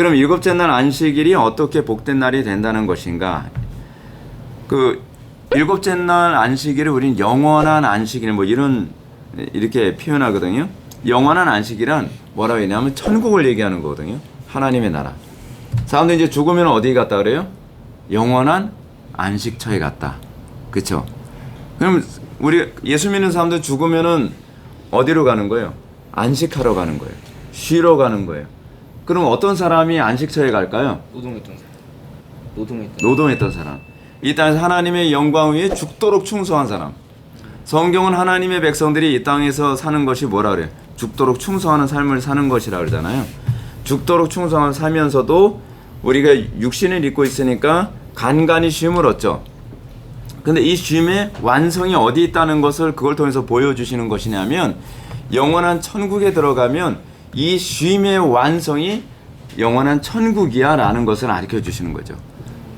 그럼 일곱째 날 안식일이 어떻게 복된 날이 된다는 것인가? 그 일곱째 날 안식일을 우리는 영원한 안식일 뭐 이런 이렇게 표현하거든요. 영원한 안식일은 뭐라고 했냐면 천국을 얘기하는 거거든요. 하나님의 나라. 사람들 이제 죽으면 어디 갔다 그래요? 영원한 안식처에 갔다. 그렇죠? 그럼 우리 예수 믿는 사람들 죽으면은 어디로 가는 거예요? 안식하러 가는 거예요. 쉬러 가는 거예요. 그럼 어떤 사람이 안식처에 갈까요? 노동했던 사람. 노동했던. 노동했던 사람. 이 땅에서 하나님의 영광 위에 죽도록 충성한 사람. 성경은 하나님의 백성들이 이 땅에서 사는 것이 뭐라 그래요? 죽도록 충성하는 삶을 사는 것이라 그러잖아요. 죽도록 충성을 살면서도 우리가 육신을 입고 있으니까 간간히 쉼을 얻죠. 근데 이 쉼의 완성이 어디 있다는 것을 그걸 통해서 보여주시는 것이냐면 영원한 천국에 들어가면 이 쉼의 완성이 영원한 천국이야 라는 것을 가르쳐 주시는 거죠.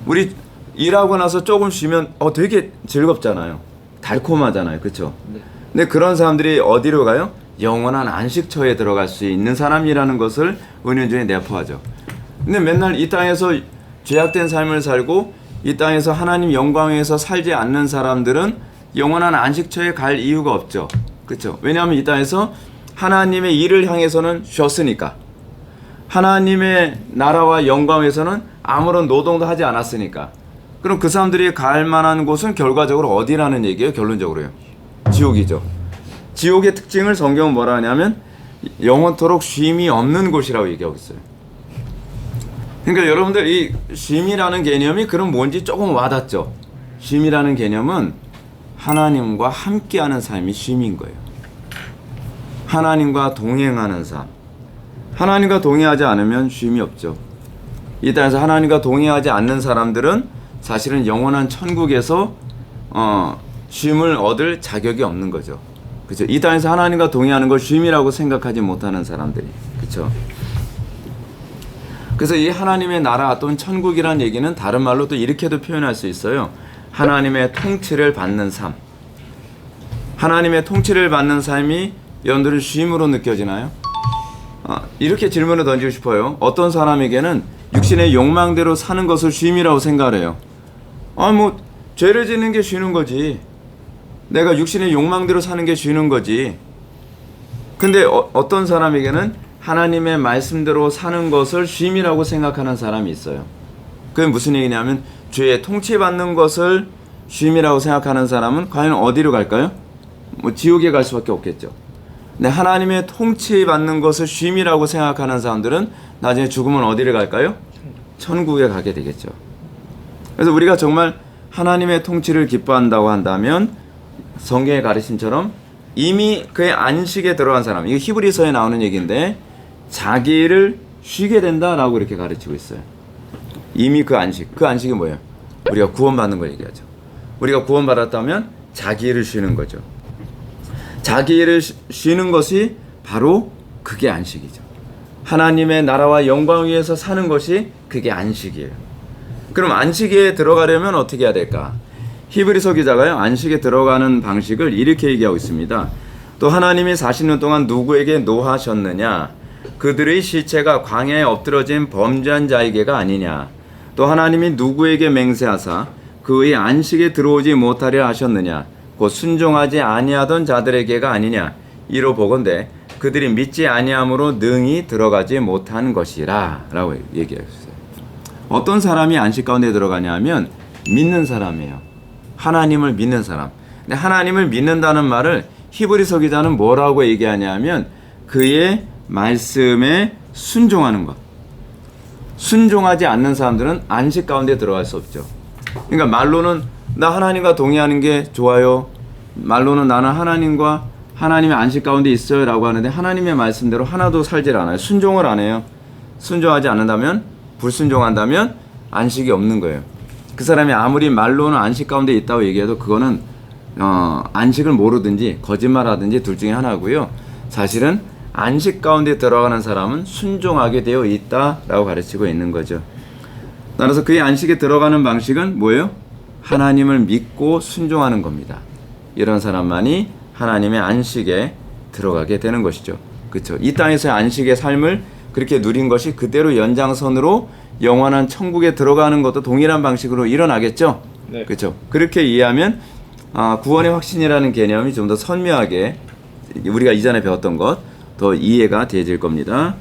우리 일하고 나서 조금 쉬면 어 되게 즐겁잖아요. 달콤하잖아요. 그렇죠? 네. 근데 그런 사람들이 어디로 가요? 영원한 안식처에 들어갈 수 있는 사람이라는 것을 은연중에 내포하죠. 근데 맨날 이 땅에서 죄악된 삶을 살고 이 땅에서 하나님 영광에서 살지 않는 사람들은 영원한 안식처에 갈 이유가 없죠. 그렇죠? 왜냐하면 이 땅에서 하나님의 일을 향해서는 쉬었으니까. 하나님의 나라와 영광에서는 아무런 노동도 하지 않았으니까. 그럼 그 사람들이 갈 만한 곳은 결과적으로 어디라는 얘기예요? 결론적으로요. 지옥이죠. 지옥의 특징을 성경은 뭐라 하냐면 영원토록 쉼이 없는 곳이라고 얘기하고 있어요. 그러니까 여러분들 이 쉼이라는 개념이 그럼 뭔지 조금 와닿죠. 쉼이라는 개념은 하나님과 함께하는 삶이 쉼인 거예요. 하나님과 동행하는 삶. 하나님과 동행하지 않으면 쉼이 없죠. 이 땅에서 하나님과 동행하지 않는 사람들은 사실은 영원한 천국에서 어, 쉼을 얻을 자격이 없는 거죠. 그렇죠? 이 땅에서 하나님과 동행하는 걸 쉼이라고 생각하지 못하는 사람들이. 그렇죠? 그래서 이 하나님의 나라 또는 천국이라는 얘기는 다른 말로 또 이렇게도 표현할 수 있어요. 하나님의 통치를 받는 삶. 하나님의 통치를 받는 삶이 여러분들은 쉼으로 느껴지나요? 아, 이렇게 질문을 던지고 싶어요. 어떤 사람에게는 육신의 욕망대로 사는 것을 쉼이라고 생각을 해요. 아, 뭐, 죄를 짓는 게 쉬는 거지. 내가 육신의 욕망대로 사는 게 쉬는 거지. 근데 어, 어떤 사람에게는 하나님의 말씀대로 사는 것을 쉼이라고 생각하는 사람이 있어요. 그게 무슨 얘기냐면 죄에 통치받는 것을 쉼이라고 생각하는 사람은 과연 어디로 갈까요? 뭐 지옥에 갈 수밖에 없겠죠. 근데 하나님의 통치 받는 것을 쉼이라고 생각하는 사람들은 나중에 죽으면 어디를 갈까요? 천국에 가게 되겠죠. 그래서 우리가 정말 하나님의 통치를 기뻐한다고 한다면 성경의 가르침처럼 이미 그의 안식에 들어간 사람, 이거 히브리서에 나오는 얘기인데 자기를 쉬게 된다라고 이렇게 가르치고 있어요. 이미 그 안식, 그 안식이 뭐예요? 우리가 구원받는 걸 얘기하죠. 우리가 구원받았다면 자기를 쉬는 거죠. 자기를 쉬- 쉬는 것이 바로 그게 안식이죠. 하나님의 나라와 영광 위에서 사는 것이 그게 안식이에요. 그럼 안식에 들어가려면 어떻게 해야 될까? 히브리서 기자가요 안식에 들어가는 방식을 이렇게 얘기하고 있습니다. 또 하나님이 40년 동안 누구에게 노하셨느냐? 그들의 시체가 광야에 엎드러진 범죄한 자에게가 아니냐? 또 하나님이 누구에게 맹세하사 그의 안식에 들어오지 못하려 하셨느냐? 곧 순종하지 아니하던 자들에게가 아니냐? 이로 보건대 그들이 믿지 아니함으로 능히 들어가지 못한 것이라라고 얘기했어요. 어떤 사람이 안식 가운데 들어가냐면 믿는 사람이에요. 하나님을 믿는 사람. 근데 하나님을 믿는다는 말을 히브리서 기자는 뭐라고 얘기하냐면 그의 말씀에 순종하는 것. 순종하지 않는 사람들은 안식 가운데 들어갈 수 없죠. 그러니까 말로는 나 하나님과 동의하는 게 좋아요. 말로는 나는 하나님과 하나님의 안식 가운데 있어요라고 하는데 하나님의 말씀대로 하나도 살질 않아요. 순종을 안 해요. 순종하지 않는다면 불순종한다면 안식이 없는 거예요. 그 사람이 아무리 말로는 안식 가운데 있다고 얘기해도 그거는 어, 안식을 모르든지 거짓말하든지 둘 중에 하나고요. 사실은 안식 가운데 들어가는 사람은 순종하게 되어 있다라고 가르치고 있는 거죠. 따라서 그의 안식에 들어가는 방식은 뭐예요? 하나님을 믿고 순종하는 겁니다. 이런 사람만이 하나님의 안식에 들어가게 되는 것이죠. 그렇죠? 이 땅에서의 안식의 삶을 그렇게 누린 것이 그대로 연장선으로 영원한 천국에 들어가는 것도 동일한 방식으로 일어나겠죠. 네. 그렇죠. 그렇게 이해하면 아, 구원의 확신이라는 개념이 좀 더 선명하게 우리가 이전에 배웠던 것 더 이해가 되질 겁니다.